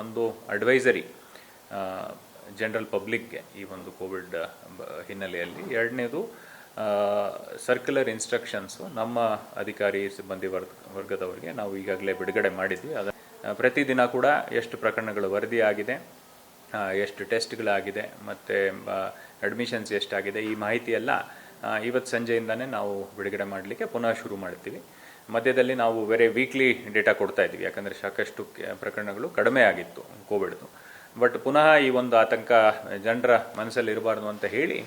ಒಂದು advisory general ಪಬ್ಲಿಕ್ಗೆ ಈ ಒಂದು ಕೋವಿಡ್ ಹಿನ್ನೆಲೆಯಲ್ಲಿ. ಎರಡನೇದು ಸರ್ಕ್ಯುಲರ್ ಇನ್ಸ್ಟ್ರಕ್ಷನ್ಸು ನಮ್ಮ ಅಧಿಕಾರಿ ಸಿಬ್ಬಂದಿ ವರ್ಗ, ವರ್ಗದವರಿಗೆ ನಾವು ಈಗಾಗಲೇ ಬಿಡುಗಡೆ ಮಾಡಿದ್ವಿ. ಅದ ಪ್ರತಿದಿನ ಕೂಡ ಎಷ್ಟು ಪ್ರಕರಣಗಳು ವರದಿ ಆಗಿದೆ ಎಷ್ಟು ಟೆಸ್ಟ್ಗಳಾಗಿದೆ ಮತ್ತು ಅಡ್ಮಿಷನ್ಸ್ ಎಷ್ಟಾಗಿದೆ, ಈ ಮಾಹಿತಿ ಎಲ್ಲ ಇವತ್ತು ಸಂಜೆಯಿಂದನೇ ನಾವು ಬಿಡುಗಡೆ ಮಾಡಲಿಕ್ಕೆ ಪುನಃ ಶುರು ಮಾಡ್ತೀವಿ. ಮಧ್ಯದಲ್ಲಿ ನಾವು ಬೇರೆ ವೀಕ್ಲಿ ಡೇಟಾ ಕೊಡ್ತಾ ಇದ್ವಿ ಯಾಕಂದರೆ ಸಾಕಷ್ಟು ಪ್ರಕರಣಗಳು ಕಡಿಮೆ ಆಗಿತ್ತು ಕೋವಿಡ್ದು. ಬಟ್ ಪುನಃ ಈ ಒಂದು ಆತಂಕ ಜನರ ಮನಸ್ಸಲ್ಲಿ ಇರಬಾರ್ದು ಅಂತ ಹೇಳಿ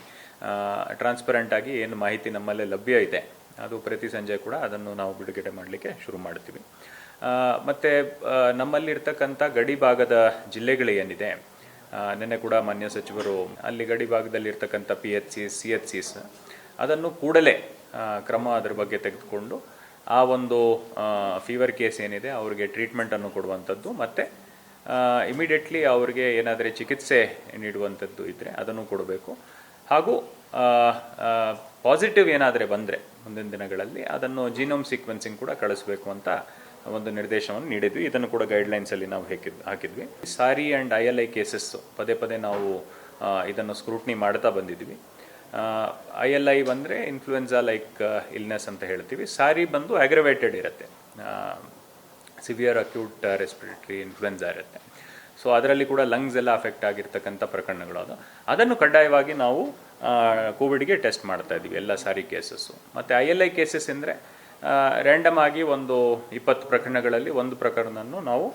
ಟ್ರಾನ್ಸ್ಪರೆಂಟ್ ಆಗಿ ಏನು ಮಾಹಿತಿ ನಮ್ಮಲ್ಲೇ ಲಭ್ಯ ಇದೆ ಅದು ಪ್ರತಿ ಸಂಜೆ ಕೂಡ ಅದನ್ನು ನಾವು ಬಿಡುಗಡೆ ಮಾಡಲಿಕ್ಕೆ ಶುರು ಮಾಡ್ತೀವಿ. ಮತ್ತು ನಮ್ಮಲ್ಲಿರ್ತಕ್ಕಂಥ ಗಡಿ ಭಾಗದ ಜಿಲ್ಲೆಗಳು ಏನಿದೆ ಆ, ನಿನ್ನೆ ಕೂಡ ಮಾನ್ಯ ಸಚಿವರು ಅಲ್ಲಿ ಗಡಿ ಭಾಗದಲ್ಲಿ ಇರ್ತಕ್ಕಂಥ P H C C H Cs ಅದನ್ನು ಕೂಡಲೇ ಕ್ರಮ ಅದರ ಬಗ್ಗೆ ತೆಗೆದುಕೊಂಡು ಆ ಒಂದು ಫೀವರ್ ಕೇಸ್ ಏನಿದೆ ಅವರಿಗೆ ಟ್ರೀಟ್ಮೆಂಟನ್ನು ಕೊಡುವಂಥದ್ದು ಮತ್ತು ಇಮಿಡಿಯೇಟ್ಲಿ ಅವರಿಗೆ ಏನಾದರೆ ಚಿಕಿತ್ಸೆ ನೀಡುವಂಥದ್ದು ಇದ್ದರೆ ಅದನ್ನು ಕೊಡಬೇಕು. ಹಾಗೂ ಪಾಸಿಟಿವ್ ಏನಾದರೆ ಬಂದರೆ ಮುಂದಿನ ದಿನಗಳಲ್ಲಿ ಅದನ್ನು ಜೀನೋಮ್ ಸೀಕ್ವೆನ್ಸಿಂಗ್ ಕೂಡ ಕಳಿಸಬೇಕು ಅಂತ ಒಂದು ನಿರ್ದೇಶವನ್ನು ನೀಡಿದ್ವಿ. ಇದನ್ನು ಕೂಡ ಗೈಡ್ಲೈನ್ಸಲ್ಲಿ ನಾವು ಹಾಕಿದ್, ಹಾಕಿದ್ವಿ. Sorry and I L I cases ಪದೇ ಪದೇ ನಾವು ಇದನ್ನು ಸ್ಕ್ರೂಟ್ನಿ ಮಾಡ್ತಾ ಬಂದಿದ್ವಿ. ಐ ಎಲ್ ಐ ಬಂದರೆ ಇನ್ಫ್ಲುಯೆನ್ಸಾ ಲೈಕ್ ಇಲ್ನೆಸ್ ಅಂತ ಹೇಳ್ತೀವಿ. ಸಾರಿ ಬಂದು ಅಗ್ರವೇಟೆಡ್ ಇರುತ್ತೆ. ಸಿವಿಯರ್ ಅಕ್ಯೂಟ್ ರೆಸ್ಪಿರೇಟರಿ ಇನ್ಫ್ಲುಯೆನ್ಸಾ ಇರುತ್ತೆ. ಸೊ ಅದರಲ್ಲಿ ಕೂಡ ಲಂಗ್ಸ್ ಎಲ್ಲ ಅಫೆಕ್ಟ್ ಆಗಿರ್ತಕ್ಕಂಥ ಪ್ರಕರಣಗಳು ಅದು. ಅದನ್ನು ಕಡ್ಡಾಯವಾಗಿ ನಾವು ಕೋವಿಡ್ಗೆ ಟೆಸ್ಟ್ ಮಾಡ್ತಾ ಇದ್ದೀವಿ ಎಲ್ಲ ಸಾರಿ ಕೇಸಸ್ಸು ಮತ್ತು ಐ ಎಲ್ ಐ ಕೇಸಸ್ ಅಂದರೆ ರ್ಯಾಂಡಮ್ ಆಗಿ ಒಂದು ಇಪ್ಪತ್ತು ಪ್ರಕರಣಗಳಲ್ಲಿ ಒಂದು ಪ್ರಕರಣವನ್ನು ನಾವು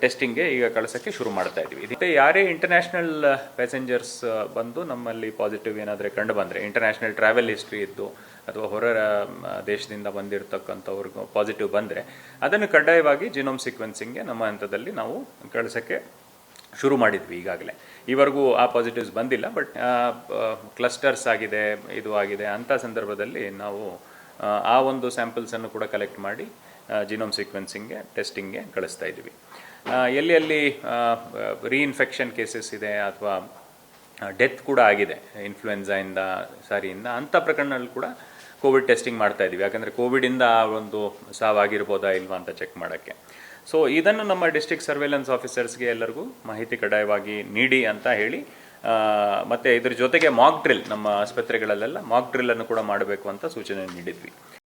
ಟೆಸ್ಟಿಂಗ್ಗೆ ಈಗ ಕಳಿಸೋಕ್ಕೆ ಶುರು ಮಾಡ್ತಾ ಇದ್ದೀವಿ ಮತ್ತೆ ಯಾರೇ ಇಂಟರ್ನ್ಯಾಷನಲ್ ಪ್ಯಾಸೆಂಜರ್ಸ್ ಬಂದು ನಮ್ಮಲ್ಲಿ ಪಾಸಿಟಿವ್ ಏನಾದರೆ ಕಂಡು ಬಂದರೆ ಇಂಟರ್ನ್ಯಾಷನಲ್ ಟ್ರಾವೆಲ್ ಹಿಸ್ಟ್ರಿ ಇದ್ದು ಅಥವಾ ಹೊರ ದೇಶದಿಂದ ಬಂದಿರತಕ್ಕಂಥವ್ರಿಗೂ ಪಾಸಿಟಿವ್ ಬಂದರೆ ಅದನ್ನು ಕಡ್ಡಾಯವಾಗಿ ಜಿನೋಮ್ ಸೀಕ್ವೆನ್ಸಿಂಗ್ಗೆ ನಮ್ಮ ಹಂತದಲ್ಲಿ ನಾವು ಕಳಿಸೋಕ್ಕೆ ಶುರು ಮಾಡಿದ್ವಿ ಈಗಾಗಲೇ. ಈವರೆಗೂ ಆ ಪಾಸಿಟಿವ್ಸ್ ಬಂದಿಲ್ಲ ಬಟ್ ಕ್ಲಸ್ಟರ್ಸ್ ಆಗಿದೆ ಇದು ಆಗಿದೆ ಅಂಥ ಸಂದರ್ಭದಲ್ಲಿ ನಾವು ಆ, ಒಂದು ಸ್ಯಾಂಪಲ್ಸನ್ನು ಕೂಡ ಕಲೆಕ್ಟ್ ಮಾಡಿ ಜಿನೋಮ್ ಸೀಕ್ವೆನ್ಸಿಂಗ್ಗೆ ಟೆಸ್ಟಿಂಗ್ಗೆ ಕಳಿಸ್ತಾ ಇದ್ದೀವಿ ಎಲ್ಲಿ ಎಲ್ಲಿ ರೀಇನ್ಫೆಕ್ಷನ್ ಕೇಸಸ್ ಇದೆ ಅಥವಾ ಡೆತ್ ಕೂಡ ಆಗಿದೆ ಇನ್ಫ್ಲುಯೆನ್ಸಾಯಿಂದ ಸಾರಿಯಿಂದ, ಅಂಥ ಪ್ರಕರಣದಲ್ಲಿ ಕೂಡ ಕೋವಿಡ್ ಟೆಸ್ಟಿಂಗ್ ಮಾಡ್ತಾ ಇದ್ದೀವಿ. ಯಾಕಂದರೆ ಕೋವಿಡಿಂದ ಆ ಒಂದು ಸಾವಾಗಿರ್ಬೋದಾ ಇಲ್ವಾ ಅಂತ ಚೆಕ್ ಮಾಡೋಕ್ಕೆ. ಸೊ ಇದನ್ನು ನಮ್ಮ ಡಿಸ್ಟ್ರಿಕ್ಟ್ ಸರ್ವೇಲೆನ್ಸ್ ಆಫೀಸರ್ಸ್ಗೆ ಎಲ್ಲರಿಗೂ ಮಾಹಿತಿ ಕಡ್ಡಾಯವಾಗಿ ನೀಡಿ ಅಂತ ಹೇಳಿ ಮತ್ತು ಇದ್ರ ಜೊತೆಗೆ ಮಾಕ್ ಡ್ರಿಲ್ ನಮ್ಮ ಆಸ್ಪತ್ರೆಗಳಲ್ಲೆಲ್ಲ ಮಾಕ್ ಡ್ರಿಲ್ ಅನ್ನು ಕೂಡ ಮಾಡಬೇಕು ಅಂತ ಸೂಚನೆ ನೀಡಿದ್ವಿ.